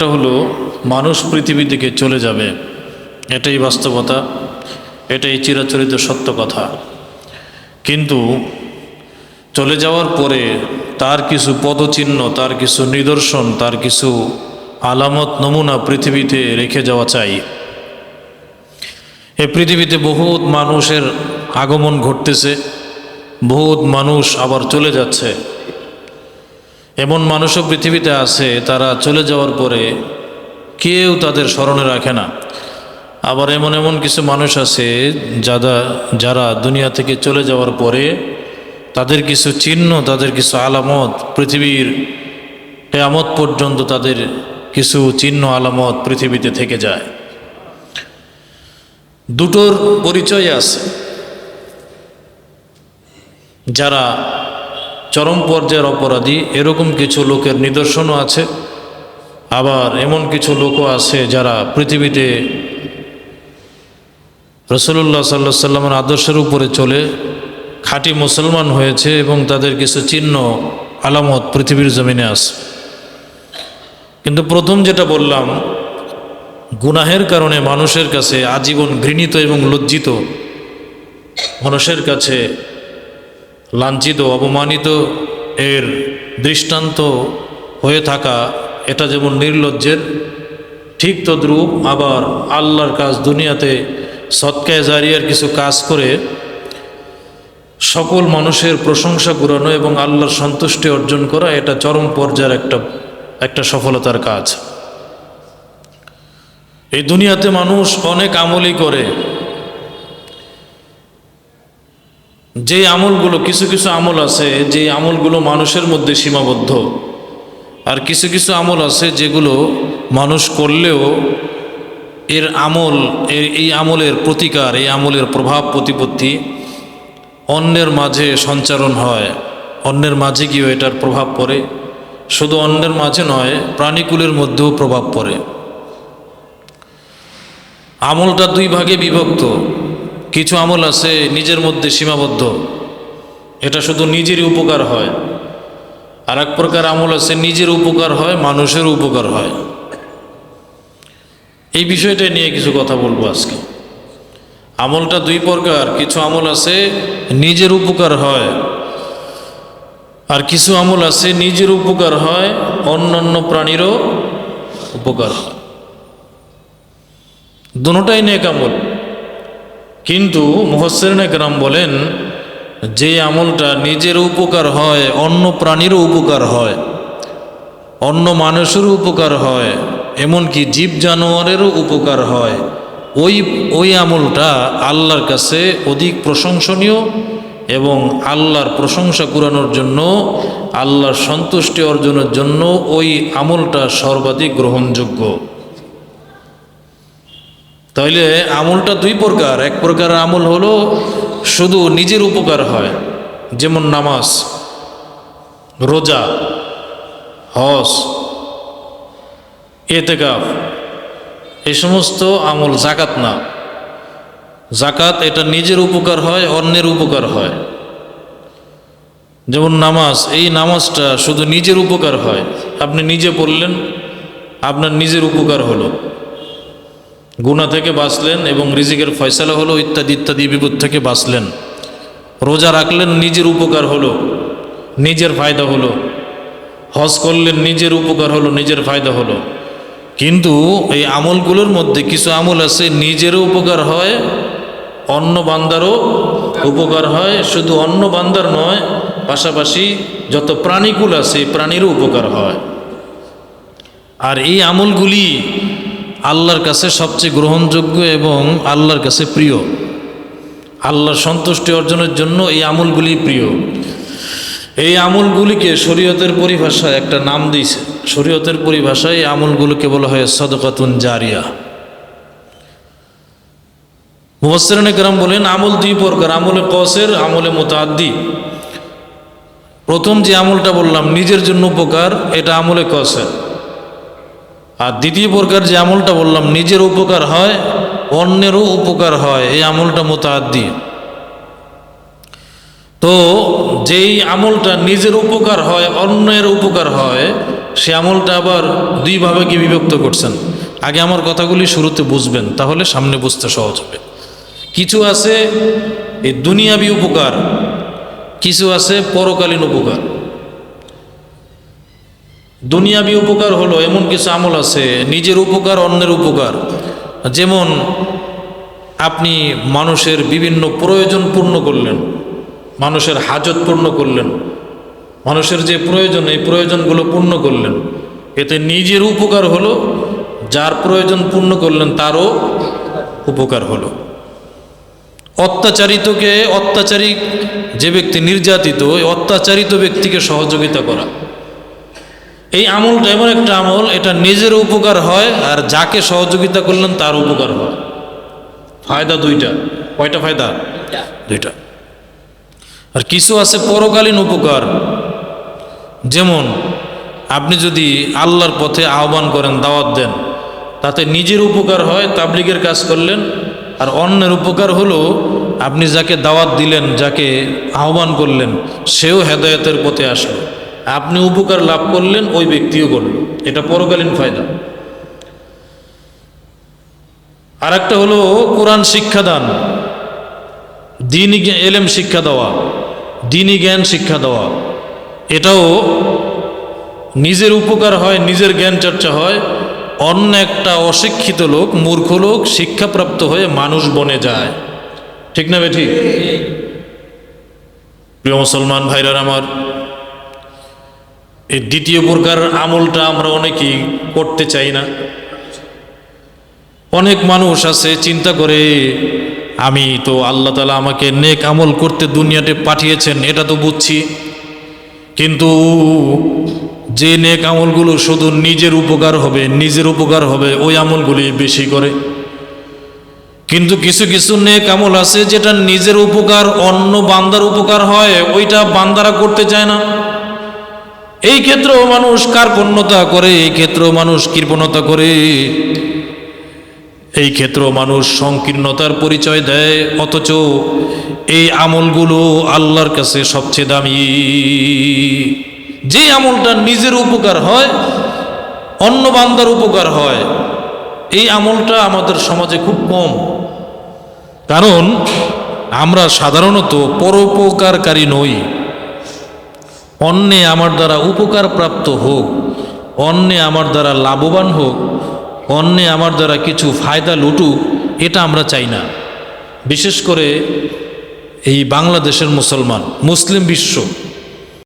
সেটা হলো মানুষ পৃথিবী থেকে চলে যাবে। এটাই বাস্তবতা, এটাই চিরাচরিত সত্য কথা। কিন্তু চলে যাওয়ার পরে তার কিছু পদচিহ্ন, তার কিছু নিদর্শন, তার কিছু আলামত নমুনা পৃথিবীতে রেখে যাওয়া চাই। এই পৃথিবীতে বহুত মানুষের আগমন ঘটতেছে, বহুত মানুষ আবার চলে যাচ্ছে। এমন মানুষও পৃথিবীতে আছে, তারা চলে যাওয়ার পরে কেউ তাদের স্মরণে রাখে না। আবার এমন এমন কিছু মানুষ আছে যারা যারা দুনিয়া থেকে চলে যাওয়ার পরে তাদের কিছু চিহ্ন, তাদের কিছু আলামত, পৃথিবীর কেয়ামত পর্যন্ত তাদের কিছু চিহ্ন, আলামত পৃথিবীতে থেকে যায়। দুটোর পরিচয় আছে। যারা চরম পর্যায়ের অপরাধী, এরকম কিছু লোকের নিদর্শনও আছে। আবার এমন কিছু লোকও আছে যারা পৃথিবীতে রসুল্লাহ সাল্লা সাল্লামের আদর্শের উপরে চলে, খাঁটি মুসলমান হয়েছে এবং তাদের কিছু চিহ্ন, আলামত পৃথিবীর জমিনে আছে। কিন্তু প্রথম যেটা বললাম, গুনাহের কারণে মানুষের কাছে আজীবন ঘৃণিত এবং লজ্জিত, মানুষের কাছে লাঞ্ছিত, অপমানিত এর দৃষ্টান্ত হয়ে থাকা এটা যেমন নির্লজ্জের, ঠিক তদ্রূপ আবার আল্লাহর কাজ দুনিয়াতে সৎকায় জারিয়ার কিছু কাজ করে সকল মানুষের প্রশংসা কুড়ানো এবং আল্লাহর সন্তুষ্টি অর্জন করা এটা চরম পর্যায়ের একটা একটা সফলতার কাজ। এই দুনিয়াতে মানুষ অনেক আমলই করে যে আমলগুলো, কিছু কিছু আমল আছে যে আমলগুলো মানুষের মধ্যে সীমাবদ্ধ। আর কিছু কিছু আমল আছে যেগুলো মানুষ করলেও এর আমল, এর, এই আমলের প্রতিকার, এই আমলের প্রভাব প্রতিপত্তি অন্যের মাঝে সঞ্চারণ হয়। অন্যের মাঝে গিয়েও এটার প্রভাব পড়ে। শুধু অন্যের মাঝে নয়, প্রাণীকুলের মধ্যেও প্রভাব পড়ে। আমলটা দুই ভাগে বিভক্ত। কিছু আমল আছে নিজের মধ্যে সীমাবদ্ধ। এটা শুধু নিজেরই উপকার হয়। আর এক প্রকার আমল আছে নিজের উপকার হয়, মানুষের উপকার হয়। এই বিষয়টা নিয়ে কিছু কথা বলব আজকে। আমলটা দুই প্রকার, কিছু আমল আছে নিজের উপকার হয় আর কিছু আমল আছে নিজের উপকার হয়, অন্যান্য প্রাণীরও উপকার হয়। দুটাই নেক আমল। কিন্তু মুহসেন একরাম বলেন, যে আমলটা নিজের উপকার হয়, অন্য প্রাণীরও উপকার হয়, অন্য মানুষেরও উপকার হয়, এমনকি জীব জানোয়ারেরও উপকার হয়, ওই ওই আমলটা আল্লাহর কাছে অধিক প্রশংসনীয় এবং আল্লাহর প্রশংসা কুরানোর জন্য, আল্লাহর সন্তুষ্টি অর্জনের জন্য ওই আমলটা সর্বাধিক গ্রহণযোগ্য। তাইলে আমলটা দুই প্রকার। এক প্রকার আমল হলো শুধু নিজের উপকার হয়, যেমন নামাজ, রোজা হস এতেকাফ এই সমস্ত আমল জাকাত না। জাকাত এটা নিজের উপকার হয়, অন্যের উপকার হয়। যেমন নামাজ, এই নামাজটা শুধু নিজের উপকার হয়। আপনি নিজে পড়লেন, আপনার নিজের উপকার হলো। গুণা থেকে বাঁচলেন এবং রিজিকের ফয়সালা হলো ইত্যাদি ইত্যাদি বিপদ থেকে বাঁচলেন। রোজা রাখলেন নিজের উপকার হলো, নিজের ফায়দা হলো। হজ করলেন নিজের উপকার হলো, নিজের ফায়দা হলো। কিন্তু এই আমলগুলোর মধ্যে কিছু আমল আছে, নিজেরও উপকার হয়, অন্য বান্দারও উপকার হয়। শুধু অন্য বান্দার নয়, পাশাপাশি যত প্রাণীকুল আছে, প্রাণীরও উপকার হয়। আর এই আমলগুলি আল্লাহর কাছে সবচেয়ে গ্রহণযোগ্য এবং আল্লাহর কাছে প্রিয়। আল্লাহর সন্তুষ্টি অর্জনের জন্য এই আমলগুলি প্রিয়। এই আমলগুলিকে শরীয়তের পরিভাষায় একটা নাম দিয়েছে। শরীয়তের পরিভাষায় এই আমলগুলোকে বলা হয় সদকাতুন জারিয়া। মুবাসরিন গ্রাম বলেন, আমল দুই প্রকার, আমলে কসের, আমলে মোতাদ্দি প্রথম যে আমলটা বললাম, নিজের জন্য উপকার, এটা আমলে কসের। আর দ্বিতীয় প্রকার যে আমলটা বললাম নিজের উপকার হয়, অন্যেরও উপকার হয়, এই আমলটা মোতাদ্দি তো যেই আমলটা নিজের উপকার হয়, অন্যের উপকার হয়, সে আমলটা আবার দুই ভাবে বিভক্ত করছেন? আগে আমার কথাগুলি শুরুতে বুঝবেন, তাহলে সামনে বুঝতে সহজ হবে। কিছু আছে এই দুনিয়াবি উপকার, কিছু আছে পরকালীন উপকার। দুনিয়াবি উপকার হলো এমন কিছু আমল আছে, নিজের উপকার অন্যের উপকার। যেমন আপনি মানুষের বিভিন্ন প্রয়োজন পূর্ণ করলেন, মানুষের হাজত পূর্ণ করলেন, মানুষের যে প্রয়োজন, এই প্রয়োজনগুলো পূর্ণ করলেন। এতে নিজের উপকার হলো, যার প্রয়োজন পূর্ণ করলেন তারও উপকার হলো। অত্যাচারিতকে অত্যাচারী যে ব্যক্তি নির্যাতিত, ওই অত্যাচারিত ব্যক্তিকে সহযোগিতা করা। এই আমলটা এমন একটা আমল এটা নিজের উপকার হয় আর যাকে সহযোগিতা করলেন তার উপকার হয়। ফায়দা দুইটা। কয়টা ফায়দা? দুইটা। আর কিছু আছে পরকালীন উপকার। যেমন আপনি যদি আল্লাহর পথে আহ্বান করেন দাওয়াত দেন তাতে নিজের উপকার হয় তাবলিগের কাজ করলেন আর অন্যের উপকার হলো আপনি যাকে দাওয়াত দিলেন যাকে আহ্বান করলেন সেও হেদায়তের পথে আসলো। আপনি উপকার লাভ করলেন, ওই ব্যক্তিও করল। এটা পরকালীন ফায়দা। আর একটা হলো কোরআন শিক্ষাদান জ্ঞা- এলেম শিক্ষা দেওয়া, দিনই জ্ঞান শিক্ষা দেওয়া। এটাও নিজের উপকার হয়, নিজের জ্ঞান চর্চা হয়। অন্য একটা অশিক্ষিত লোক, মূর্খ লোক, শিক্ষাপ্রাপ্ত হয়ে মানুষ বনে যায়। ঠিক না বে ঠিক? প্রিয় মুসলমান ভাইরার আমার এই দ্বিতীয় প্রকার আমলটা আমরা অনেকেই করতে চাই না। অনেক মানুষ আছে, চিন্তা করে, আমি তো আল্লাহ তালা আমাকে নেক আমল করতে দুনিয়াতে পাঠিয়েছেন, এটা তো বুঝছি। কিন্তু যে নেক আমলগুলো শুধু নিজের উপকার হবে, নিজের উপকার হবে, ওই আমলগুলি বেশি করে। কিন্তু কিছু কিছু নেক আমল আছে, যেটা নিজের উপকার, অন্য বান্দার উপকার হয়, ওইটা বান্দারা করতে চায় না। এই ক্ষেত্রেও মানুষ কার্পণ্যতা করে? এই ক্ষেত্রেও মানুষ কৃপণতা করে? এই ক্ষেত্রেও মানুষ সংকীর্ণতার পরিচয় দেয়, অথচ এই আমলগুলো আল্লাহর কাছে সবচেয়ে দামি। যে আমলটা নিজের উপকার হয়, অন্য বান্দার উপকার হয়, এই আমলটা আমাদের সমাজে খুব কম। কারণ আমরা সাধারণত পরোপকারকারী নই। অন্যে আমার দ্বারা উপকার প্রাপ্ত হোক, অন্যে আমার দ্বারা লাভবান হোক, অন্যে আমার দ্বারা কিছু ফায়দা লুটুক, এটা আমরা চাই না। বিশেষ করে এই বাংলাদেশের মুসলমান, মুসলিম বিশ্ব।